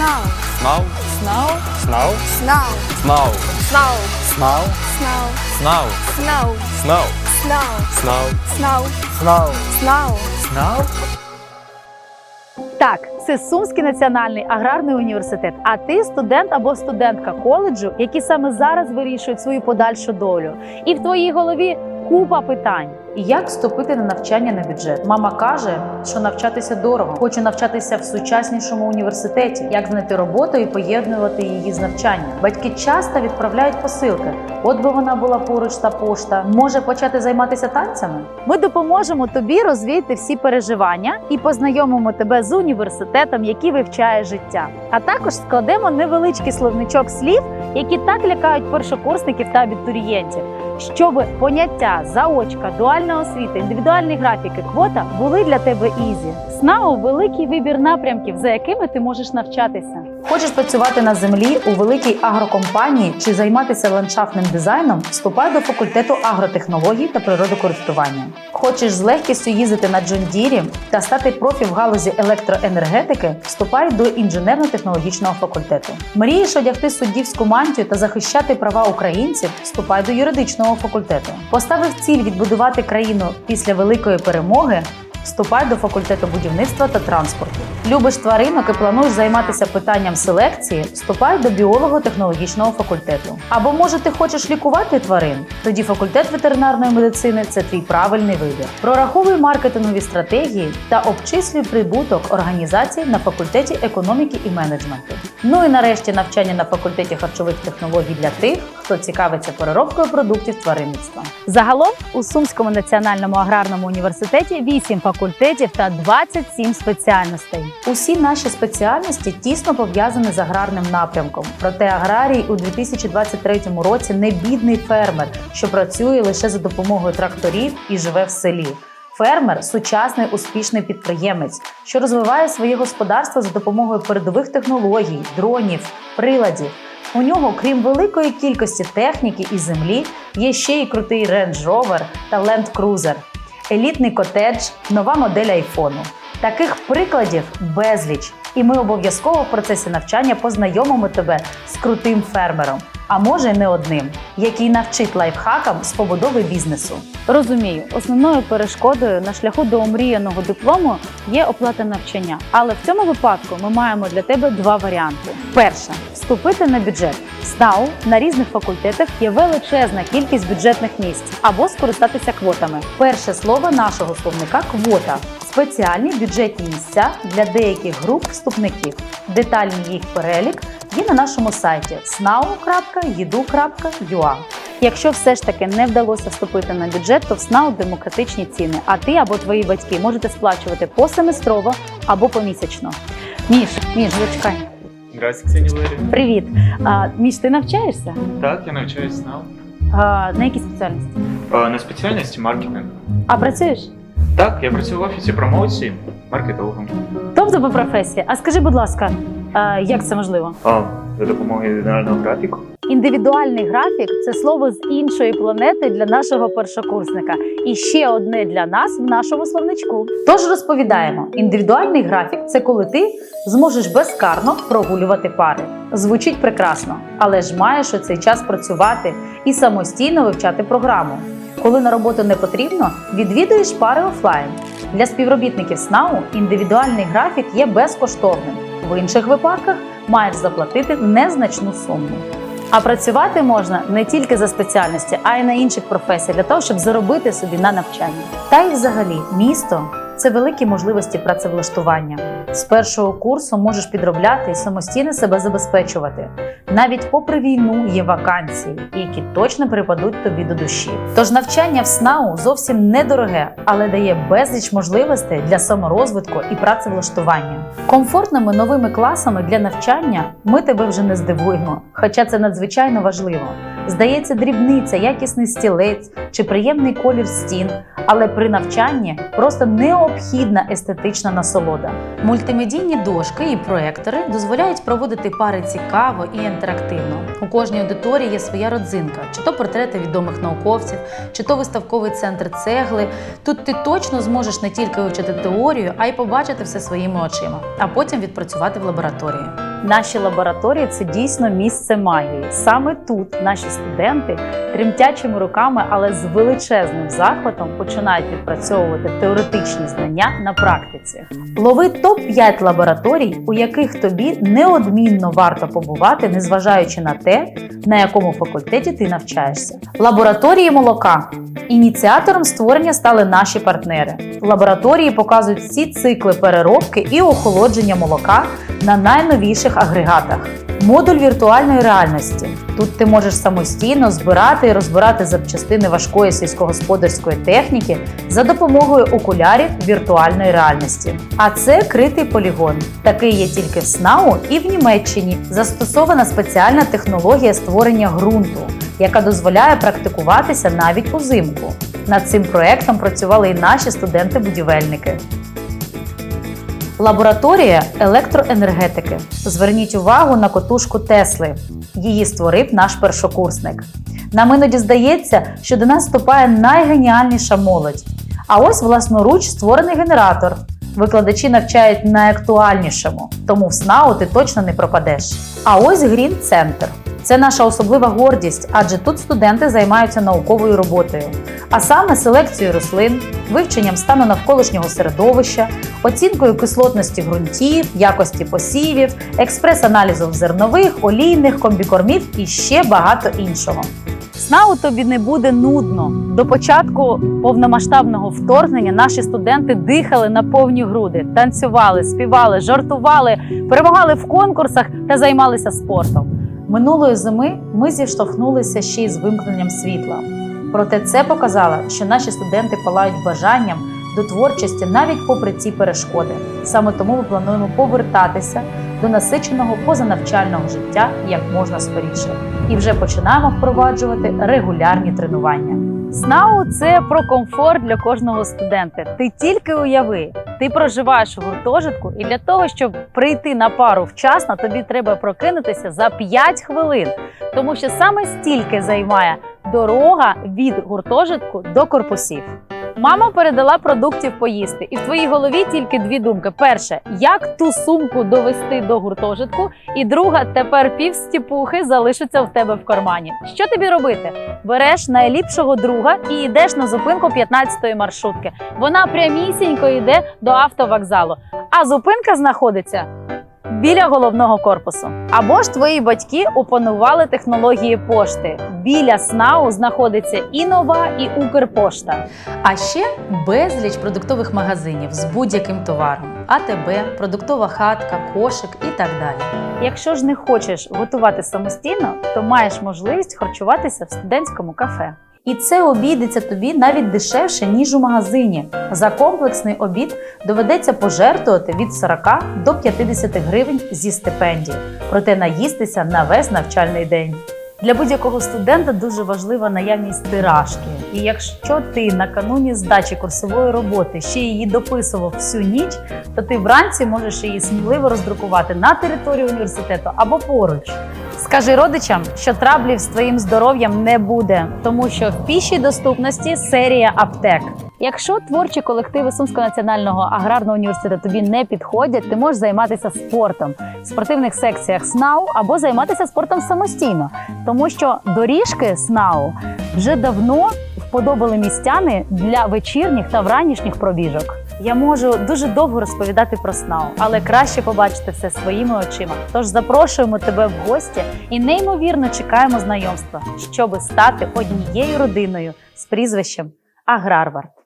Snow. Snow. Snow. Snow. Snow. Snow. Snow. Snow. Snow. Snow. Snow. Snow. Snow. Snow. Snow. Snow. Snow. Snow. Так, це Сумський національний аграрний університет. А ти студент або студентка коледжу, які саме зараз вирішують свою подальшу долю. І в твоїй голові купа питань. Як вступити на навчання на бюджет? Мама каже, що навчатися дорого. Хочу навчатися в сучаснішому університеті. Як знайти роботу і поєднувати її з навчанням? Батьки часто відправляють посилки. От би вона була поруч та пошта. Може почати займатися танцями? Ми допоможемо тобі розвіяти всі переживання і познайомимо тебе з університетом, який вивчає життя. А також складемо невеличкий словничок слів, які так лякають першокурсників та абітурієнтів, щоб поняття, заочка, дуальна освіта, індивідуальні графіки, квота були для тебе ізі. СНАУ великий вибір напрямків, за якими ти можеш навчатися. Хочеш працювати на землі у великій агрокомпанії чи займатися ландшафтним дизайном? Вступай до факультету агротехнологій та природокористування. Хочеш з легкістю їздити на Джондірі та стати профі в галузі електроенергетики? Вступай до інженерно-технологічного факультету. Мрієш одягти суддівську мантію та захищати права українців? Вступай до юридичного факультету. Поставив ціль відбудувати країну після великої перемоги. Вступай до факультету будівництва та транспорту. Любиш тваринок і плануєш займатися питанням селекції. Вступай до біолого-технологічного факультету. Або може ти хочеш лікувати тварин? Тоді факультет ветеринарної медицини це твій правильний вибір. Прораховуй маркетингові стратегії та обчислюй прибуток організацій на факультеті економіки і менеджменту. Ну і нарешті навчання на факультеті харчових технологій для тих, хто цікавиться переробкою продуктів тваринництва. Загалом у Сумському національному аграрному університеті 8 факультетів та 27 спеціальностей. Усі наші спеціальності тісно пов'язані з аграрним напрямком. Проте аграрій у 2023 році не бідний фермер, що працює лише за допомогою тракторів і живе в селі. Фермер сучасний успішний підприємець, що розвиває своє господарство за допомогою передових технологій, дронів, приладів. У нього, крім великої кількості техніки і землі, є ще й крутий Range Rover та Land Cruiser, елітний котедж, нова модель айфону. Таких прикладів безліч, і ми обов'язково в процесі навчання познайомимо тебе з крутим фермером, а може не одним, який навчить лайфхакам з побудови бізнесу. Розумію, основною перешкодою на шляху до омріяного диплому є оплата навчання. Але в цьому випадку ми маємо для тебе два варіанти: перше вступити на бюджет. СНАУ на різних факультетах є величезна кількість бюджетних місць або скористатися квотами. Перше слово нашого словника квота. Спеціальні бюджетні місця для деяких груп вступників. Детальний їх перелік є на нашому сайті snau.edu.ua. Якщо все ж таки не вдалося вступити на бюджет, то в СНАУ демократичні ціни, а ти або твої батьки можете сплачувати посеместрово або помісячно. Міш, Міш, зачекай. Здравствуйте, Ксенія Валерія. Привіт. А, Міш, ти навчаєшся? Так, я навчаюсь НАУ. А, на якій спеціальності? А, На спеціальності маркетинг. А працюєш? Так, я працюю в офісі промоції маркетологом. Тобто по професії. А скажи, будь ласка, а, як це можливо? А, за допомогою індивідуального графіку. Індивідуальний графік це слово з іншої планети для нашого першокурсника, і ще одне для нас в нашому словничку. Тож розповідаємо: індивідуальний графік це коли ти зможеш безкарно прогулювати пари. Звучить прекрасно, але ж маєш у цей час працювати і самостійно вивчати програму. Коли на роботу не потрібно, відвідуєш пари офлайн. Для співробітників СНАУ індивідуальний графік є безкоштовним. В інших випадках маєш заплатити незначну суму. А працювати можна не тільки за спеціальності, а й на інших професіях для того, щоб заробити собі на навчання. Та й взагалі місто це великі можливості працевлаштування. З першого курсу можеш підробляти і самостійно себе забезпечувати. Навіть попри війну є вакансії, які точно припадуть тобі до душі. Тож навчання в СНАУ зовсім недороге, але дає безліч можливостей для саморозвитку і працевлаштування. Комфортними новими класами для навчання ми тебе вже не здивуємо, хоча це надзвичайно важливо. Здається, дрібниця, якісний стілець чи приємний колір стін, але при навчанні просто необхідна естетична насолода. Мультимедійні дошки і проектори дозволяють проводити пари цікаво і інтерактивно. У кожній аудиторії є своя родзинка, чи то портрети відомих науковців, чи то виставковий центр цегли. Тут ти точно зможеш не тільки вивчити теорію, а й побачити все своїми очима, а потім відпрацювати в лабораторії. Наші лабораторії це дійсно місце магії. Саме тут наші студенти тремтячими руками, але з величезним захватом починають відпрацьовувати теоретичні знання на практиці. Лови топ-5 лабораторій, у яких тобі неодмінно варто побувати, незважаючи на те, на якому факультеті ти навчаєшся. Лабораторії молока. Ініціатором створення стали наші партнери. Лабораторії показують всі цикли переробки і охолодження молока на найновіших агрегатах. Модуль віртуальної реальності. Тут ти можеш самостійно збирати і розбирати запчастини важкої сільськогосподарської техніки за допомогою окулярів віртуальної реальності. А це критий полігон. Такий є тільки в СНАУ і в Німеччині. Застосована спеціальна технологія створення ґрунту, яка дозволяє практикуватися навіть узимку. Над цим проектом працювали і наші студенти-будівельники. Лабораторія електроенергетики. Зверніть увагу на котушку Тесли. Її створив наш першокурсник. Нам іноді здається, що до нас вступає найгеніальніша молодь. А ось власноруч створений генератор. Викладачі навчають найактуальнішому, тому в СНАУ ти точно не пропадеш. А ось Грін Центр. Це наша особлива гордість, адже тут студенти займаються науковою роботою, а саме селекцією рослин, вивченням стану навколишнього середовища, оцінкою кислотності ґрунтів, якості посівів, експрес-аналізом зернових, олійних, комбікормів і ще багато іншого. СНАУ тобі не буде нудно. До початку повномасштабного вторгнення наші студенти дихали на повні груди, танцювали, співали, жартували, перемагали в конкурсах та займалися спортом. Минулої зими ми зіштовхнулися ще й з вимкненням світла. Проте це показало, що наші студенти палають бажанням до творчості навіть попри ці перешкоди. Саме тому ми плануємо повертатися до насиченого позанавчального життя як можна скоріше, і вже починаємо впроваджувати регулярні тренування. СНАУ це про комфорт для кожного студента. Ти тільки уяви, ти проживаєш в гуртожитку, і для того, щоб прийти на пару вчасно, тобі треба прокинутися за 5 хвилин, тому що саме стільки займає дорога від гуртожитку до корпусів. Мама передала продуктів поїсти, і в твоїй голові тільки дві думки: перше, як ту сумку довести до гуртожитку, і друга, тепер пів стіпухи залишиться в тебе в кармані. Що тобі робити? Береш найліпшого друга і йдеш на зупинку 15-ї маршрутки. Вона прямісінько йде до автовокзалу, а зупинка знаходиться. Біля головного корпусу. Або ж твої батьки опанували технології пошти. Біля СНАУ знаходиться і нова, і Укрпошта. А ще безліч продуктових магазинів з будь-яким товаром: АТБ, продуктова хатка, кошик і так далі. Якщо ж не хочеш готувати самостійно, то маєш можливість харчуватися в студентському кафе. І це обійдеться тобі навіть дешевше, ніж у магазині. За комплексний обід доведеться пожертвувати від 40 до 50 гривень зі стипендії, проте наїстися на весь навчальний день. Для будь-якого студента дуже важлива наявність тиражки. І якщо ти накануні здачі курсової роботи ще її дописував всю ніч, то ти вранці можеш її сміливо роздрукувати на території університету або поруч. Скажи родичам, що траблів з твоїм здоров'ям не буде, тому що в пішій доступності серія аптек. Якщо творчі колективи Сумського національного аграрного університету тобі не підходять, ти можеш займатися спортом в спортивних секціях СНАУ або займатися спортом самостійно, тому що доріжки СНАУ вже давно вподобали містяни для вечірніх та вранішніх пробіжок. Я можу дуже довго розповідати про СНАУ, але краще побачити все своїми очима. Тож запрошуємо тебе в гості і неймовірно чекаємо знайомства, щоби стати однією родиною з прізвищем Аграрвард.